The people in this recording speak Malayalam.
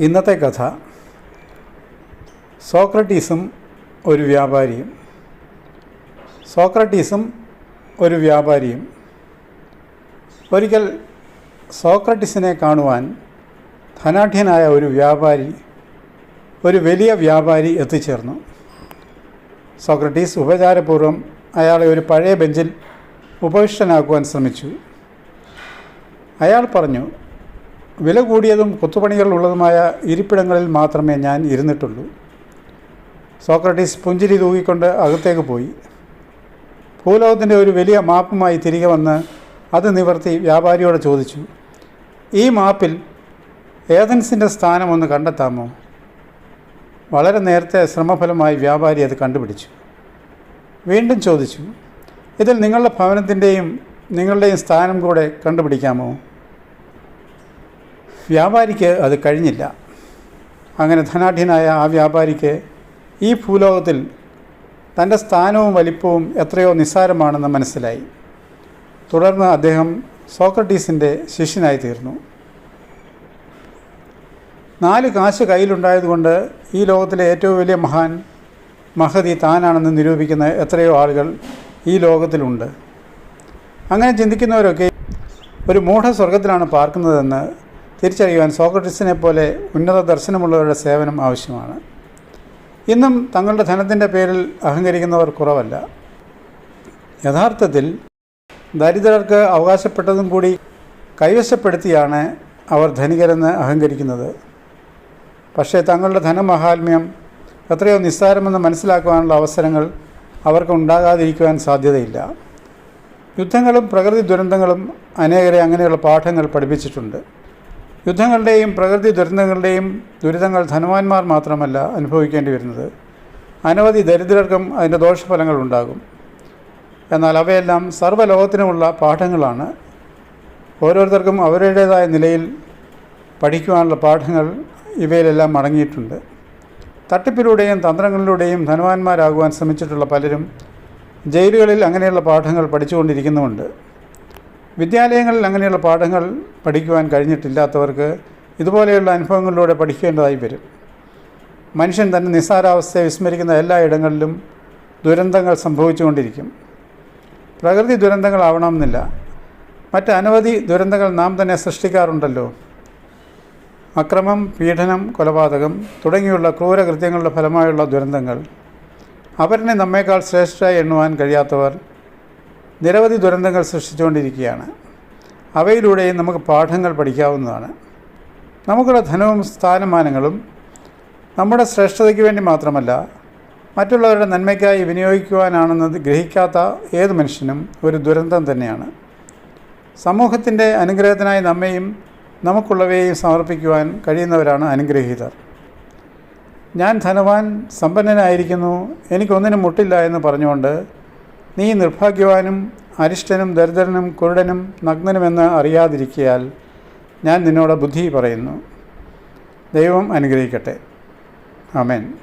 ഇന്നത്തെ കഥ സോക്രട്ടീസും ഒരു വ്യാപാരിയും. സോക്രട്ടീസും ഒരു വ്യാപാരിയും. ഒരിക്കൽ സോക്രട്ടീസിനെ കാണുവാൻ ധനാഢ്യനായ ഒരു വ്യാപാരി ഒരു വലിയ വ്യാപാരി എത്തിച്ചേർന്നു. സോക്രട്ടീസ് ഉപചാരപൂർവം അയാളെ ഒരു പഴയ ബെഞ്ചിൽ ഉപവിഷ്ടനാക്കുവാൻ ശ്രമിച്ചു. അയാൾ പറഞ്ഞു വില കൂടിയതും കൊത്തുപണികളുള്ളതുമായ ഇരിപ്പിടങ്ങളിൽ മാത്രമേ ഞാൻ ഇരുന്നിട്ടുള്ളൂ. സോക്രട്ടീസ് പുഞ്ചിരി തൂക്കിക്കൊണ്ട് അകത്തേക്ക് പോയി. ഭൂലോകത്തിന്റെ ഒരു വലിയ മാപ്പുമായി തിരികെ വന്ന് അത് നിവർത്തി വ്യാപാരിയോട് ചോദിച്ചു ഈ മാപ്പിൽ ഏതൻസിന്റെ സ്ഥാനം ഒന്ന് കണ്ടെത്താമോ? വളരെ നേരത്തെ ശ്രമഫലമായി വ്യാപാരി അത് കണ്ടുപിടിച്ചു. വീണ്ടും ചോദിച്ചു ഇതിൽ നിങ്ങളുടെ ഭവനത്തിന്റെയും നിങ്ങളുടെയും സ്ഥാനം കൂടെ കണ്ടുപിടിക്കാമോ? വ്യാപാരിക്ക് അത് കഴിഞ്ഞില്ല. അങ്ങനെ ധനാഢ്യനായ ആ വ്യാപാരിക്ക് ഈ ഭൂലോകത്തിൽ തന്റെ സ്ഥാനവും വലിപ്പവും എത്രയോ നിസ്സാരമാണെന്ന് മനസ്സിലായി. തുടർന്ന് അദ്ദേഹം സോക്രട്ടീസിന്റെ ശിഷ്യനായി തീർന്നു. നാല് കാശ് കയ്യിലുണ്ടായതുകൊണ്ട് ഈ ലോകത്തിലെ ഏറ്റവും വലിയ മഹാൻ മഹതി താനാണെന്ന് നിരൂപിക്കുന്ന എത്രയോ ആളുകൾ ഈ ലോകത്തിലുണ്ട്. അങ്ങനെ ചിന്തിക്കുന്നവരൊക്കെ ഒരു മൂഢസ്വർഗത്തിലാണ് പാർക്കുന്നതെന്ന് തിരിച്ചറിയുവാൻ സോക്രട്ടീസിനെ പോലെ ഉന്നത ദർശനമുള്ളവരുടെ സേവനം ആവശ്യമാണ്. ഇന്നും തങ്ങളുടെ ധനത്തിന്റെ പേരിൽ അഹങ്കരിക്കുന്നവർ കുറവല്ല. യഥാർത്ഥത്തിൽ ദരിദ്രർക്ക് അവകാശപ്പെട്ടതും കൂടി കൈവശപ്പെടുത്തിയാണ് അവർ ധനികരെന്ന് അഹങ്കരിക്കുന്നത്. പക്ഷേ തങ്ങളുടെ ധനമഹാത്മ്യം എത്രയോ നിസ്സാരമെന്ന് മനസ്സിലാക്കുവാനുള്ള അവസരങ്ങൾ അവർക്ക് ഉണ്ടാകാതിരിക്കുവാൻ സാധ്യതയില്ല. യുദ്ധങ്ങളും പ്രകൃതി ദുരന്തങ്ങളും അനേകരെ അങ്ങനെയുള്ള പാഠങ്ങൾ പഠിപ്പിച്ചിട്ടുണ്ട്. യുദ്ധങ്ങളുടെയും പ്രകൃതി ദുരന്തങ്ങളുടെയും ദുരിതങ്ങൾ ധനവാന്മാർ മാത്രമല്ല അനുഭവിക്കേണ്ടി വരുന്നത്. അനവധി ദരിദ്രർക്കും അതിന്റെ ദോഷഫലങ്ങൾ ഉണ്ടാകും. എന്നാൽ അവയെല്ലാം സർവലോകത്തിനുമുള്ള പാഠങ്ങളാണ്. ഓരോരുത്തർക്കും അവരുടേതായ നിലയിൽ പഠിക്കുവാനുള്ള പാഠങ്ങൾ ഇവയിലെല്ലാം അടങ്ങിയിട്ടുണ്ട്. തട്ടിപ്പിലൂടെയും തന്ത്രങ്ങളിലൂടെയും ധനവാന്മാരാകുവാൻ ശ്രമിച്ചിട്ടുള്ള പലരും ജയിലുകളിൽ അങ്ങനെയുള്ള പാഠങ്ങൾ പഠിച്ചുകൊണ്ടിരിക്കുന്നുമുണ്ട്. വിദ്യാലയങ്ങളിൽ അങ്ങനെയുള്ള പാഠങ്ങൾ പഠിക്കുവാൻ കഴിഞ്ഞിട്ടില്ലാത്തവർക്ക് ഇതുപോലെയുള്ള അനുഭവങ്ങളിലൂടെ പഠിക്കേണ്ടതായി വരും. മനുഷ്യൻ തന്റെ നിസ്സാരാവസ്ഥയെ വിസ്മരിക്കുന്ന എല്ലാ ഇടങ്ങളിലും ദുരന്തങ്ങൾ സംഭവിച്ചുകൊണ്ടിരിക്കും. പ്രകൃതി ദുരന്തങ്ങളാവണമെന്നില്ല. മറ്റ് അനവധി ദുരന്തങ്ങൾ നാം തന്നെ സൃഷ്ടിക്കാറുണ്ടല്ലോ. അക്രമം പീഡനം കൊലപാതകം തുടങ്ങിയുള്ള ക്രൂരകൃത്യങ്ങളുടെ ഫലമായുള്ള ദുരന്തങ്ങൾ. അവരിനെ നമ്മേക്കാൾ ശ്രേഷ്ഠരായി എണ്ണുവാൻ കഴിയാത്തവർ നിരവധി ദുരന്തങ്ങൾ സൃഷ്ടിച്ചുകൊണ്ടിരിക്കുകയാണ്. അവയിലൂടെയും നമുക്ക് പാഠങ്ങൾ പഠിക്കാവുന്നതാണ്. നമുക്കുള്ള ധനവും സ്ഥാനമാനങ്ങളും നമ്മുടെ ശ്രേഷ്ഠതയ്ക്ക് വേണ്ടി മാത്രമല്ല മറ്റുള്ളവരുടെ നന്മയ്ക്കായി വിനിയോഗിക്കുവാനാണെന്നത് ഗ്രഹിക്കാത്ത ഏത് മനുഷ്യനും ഒരു ദുരന്തം തന്നെയാണ്. സമൂഹത്തിന്റെ അനുഗ്രഹത്തിനായി നമ്മയും നമുക്കുള്ളവയെയും സമർപ്പിക്കുവാൻ കഴിയുന്നവരാണ് അനുഗ്രഹീതർ. ഞാൻ ധനവാൻ സമ്പന്നനായിരിക്കുന്നു എനിക്കൊന്നിനും മുട്ടില്ല എന്ന് പറഞ്ഞുകൊണ്ട് നീ നിർഭാഗ്യവാനും അരിഷ്ടനും ദരിദ്രനും കുരുടനും നഗ്നനുമെന്ന് അറിയാതിരിക്കയാൽ ഞാൻ നിന്നോട് ബുദ്ധി പറയുന്നു. ദൈവം അനുഗ്രഹിക്കട്ടെ. ആമേൻ.